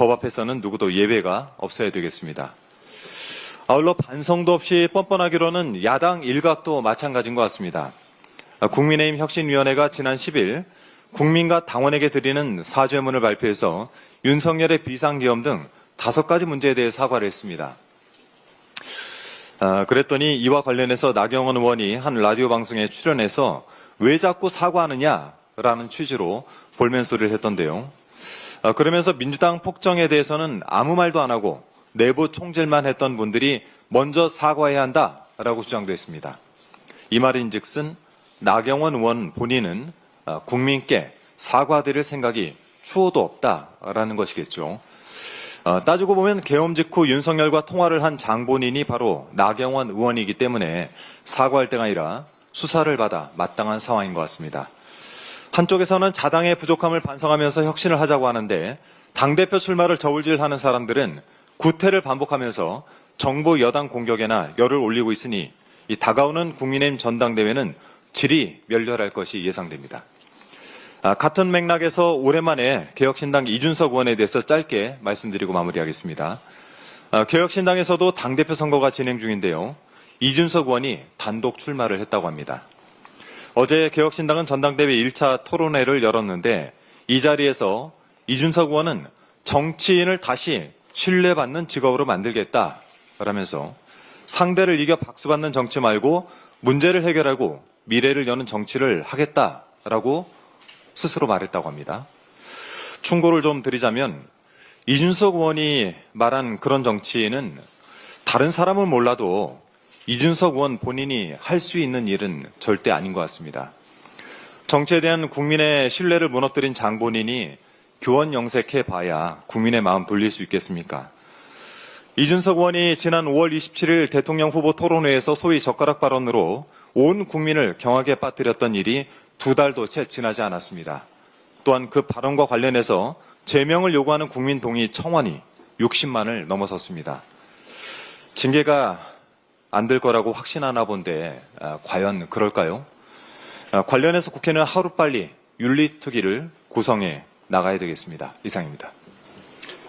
법 앞에서는 누구도 예외가 없어야 되겠습니다. 아울러 반성도 없이 뻔뻔하기로는 야당 일각도 마찬가지인 것 같습니다. 국민의힘 혁신위원회가 지난 10일 국민과 당원에게 드리는 사죄문을 발표해서 윤석열의 비상계엄 등 다섯 가지 문제에 대해 사과를 했습니다. 아, 그랬더니 이와 관련해서 나경원 의원이 한 라디오 방송에 출연해서 왜 자꾸 사과하느냐라는 취지로 볼멘 소리를 했던데요. 아, 그러면서 민주당 폭정에 대해서는 아무 말도 안 하고 내부 총질만 했던 분들이 먼저 사과해야 한다라고 주장도 했습니다. 이 말인즉슨 나경원 의원 본인은 아, 국민께 사과드릴 생각이 추호도 없다라는 것이겠죠. 어, 따지고 보면 계엄 직후 윤석열과 통화를 한 장본인이 바로 나경원 의원이기 때문에 사과할 때가 아니라 수사를 받아 마땅한 상황인 것 같습니다. 한쪽에서는 자당의 부족함을 반성하면서 혁신을 하자고 하는데 당대표 출마를 저울질하는 사람들은 구태를 반복하면서 정부 여당 공격에나 열을 올리고 있으니 이 다가오는 국민의힘 전당대회는 질이 멸렬할 것이 예상됩니다. 아, 같은 맥락에서 오랜만에 개혁신당 이준석 의원에 대해서 짧게 말씀드리고 마무리하겠습니다. 아, 개혁신당에서도 당대표 선거가 진행 중인데요. 이준석 의원이 단독 출마를 했다고 합니다. 어제 개혁신당은 전당대회 1차 토론회를 열었는데 이 자리에서 이준석 의원은 정치인을 다시 신뢰받는 직업으로 만들겠다라면서 상대를 이겨 박수받는 정치 말고 문제를 해결하고 미래를 여는 정치를 하겠다라고 스스로 말했다고 합니다. 충고를 좀 드리자면 이준석 의원이 말한 그런 정치는 다른 사람은 몰라도 이준석 의원 본인이 할 수 있는 일은 절대 아닌 것 같습니다. 정치에 대한 국민의 신뢰를 무너뜨린 장 본인이 교원 영색해 봐야 국민의 마음 돌릴 수 있겠습니까? 이준석 의원이 지난 5월 27일 대통령 후보 토론회에서 소위 젓가락 발언으로 온 국민을 경악에 빠뜨렸던 일이 두 달도 채 지나지 않았습니다. 또한 그 발언과 관련해서 제명을 요구하는 국민 동의 청원이 60만을 넘어섰습니다. 징계가 안 될 거라고 확신하나 본데 아, 과연 그럴까요? 아, 관련해서 국회는 하루빨리 윤리특위를 구성해 나가야 되겠습니다. 이상입니다.